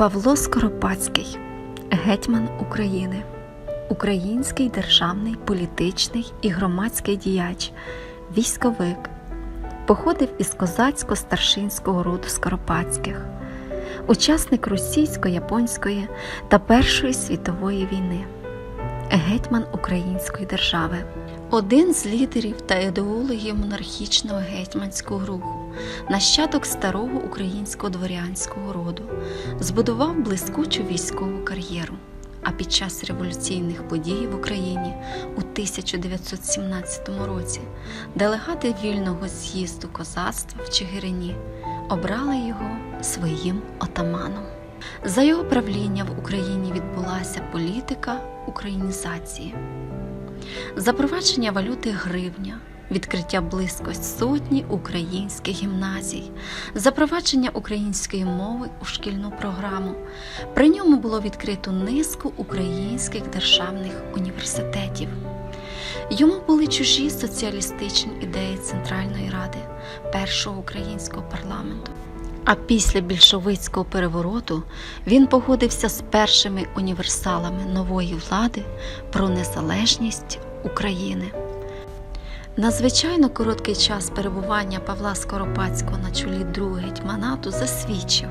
Павло Скоропадський, гетьман України, український державний, політичний і громадський діяч, військовик, походив із козацько-старшинського роду Скоропадських, учасник російсько-японської та Першої світової війни, гетьман Української держави, один з лідерів та ідеологів монархічного гетьманського руху нащадок старого українського дворянського роду, збудував блискучу військову кар'єру. А під час революційних подій в Україні у 1917 році делегати вільного з'їзду козацтва в Чигирині обрали його своїм отаманом. За його правління в Україні відбулася політика українізації, запровадження валюти гривня, відкриття близько сотні українських гімназій, запровадження української мови у шкільну програму. При ньому було відкрито низку українських державних університетів. Йому були чужі соціалістичні ідеї Центральної Ради, першого українського парламенту. А після більшовицького перевороту він погодився з першими універсалами нової влади про незалежність України. Надзвичайно короткий час перебування Павла Скоропадського на чолі другого гетьманату засвідчив,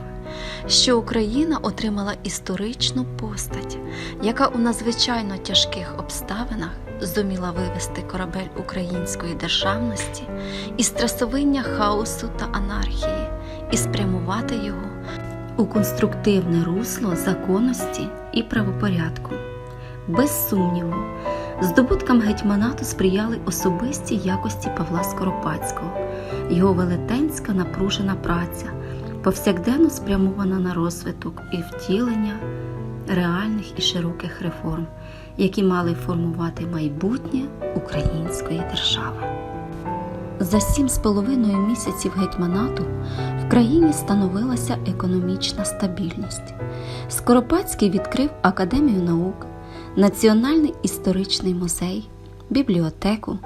що Україна отримала історичну постать, яка у надзвичайно тяжких обставинах зуміла вивести корабель української державності із трасовиння хаосу та анархії і спрямувати його у конструктивне русло законності і правопорядку. Без сумніву, здобуткам гетьманату сприяли особисті якості Павла Скоропадського, його велетенська напружена праця, повсякденно спрямована на розвиток і втілення реальних і широких реформ, які мали формувати майбутнє української держави. За сім з половиною місяців гетьманату в країні становилася економічна стабільність. Скоропадський відкрив Академію наук, Національний історичний музей, бібліотеку,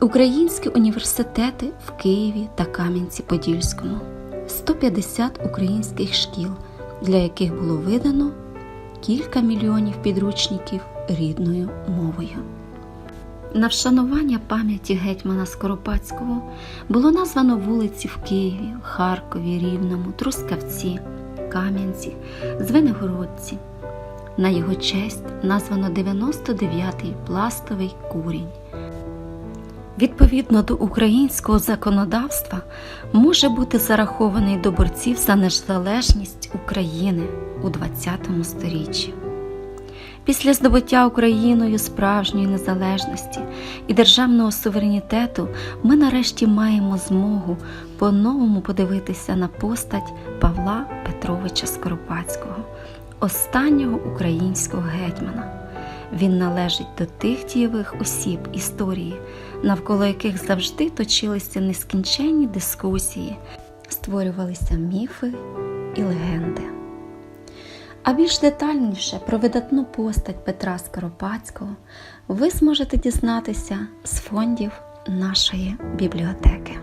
українські університети в Києві та Кам'янці-Подільському, 150 українських шкіл, для яких було видано кілька мільйонів підручників рідною мовою. На вшанування пам'яті гетьмана Скоропадського було названо вулиці в Києві, Харкові, Рівному, Трускавці, Кам'янці, Звенигородці. На його честь названо 99-й пластовий курінь. Відповідно до українського законодавства може бути зарахований до борців за незалежність України у ХХ сторіччі. Після здобуття Україною справжньої незалежності і державного суверенітету ми нарешті маємо змогу по-новому подивитися на постать Павла Петровича Скоропадського, останнього українського гетьмана. Він належить до тих дієвих осіб історії, навколо яких завжди точилися нескінченні дискусії, створювалися міфи і легенди. А більш детальніше про видатну постать Петра Скоропадського ви зможете дізнатися з фондів нашої бібліотеки.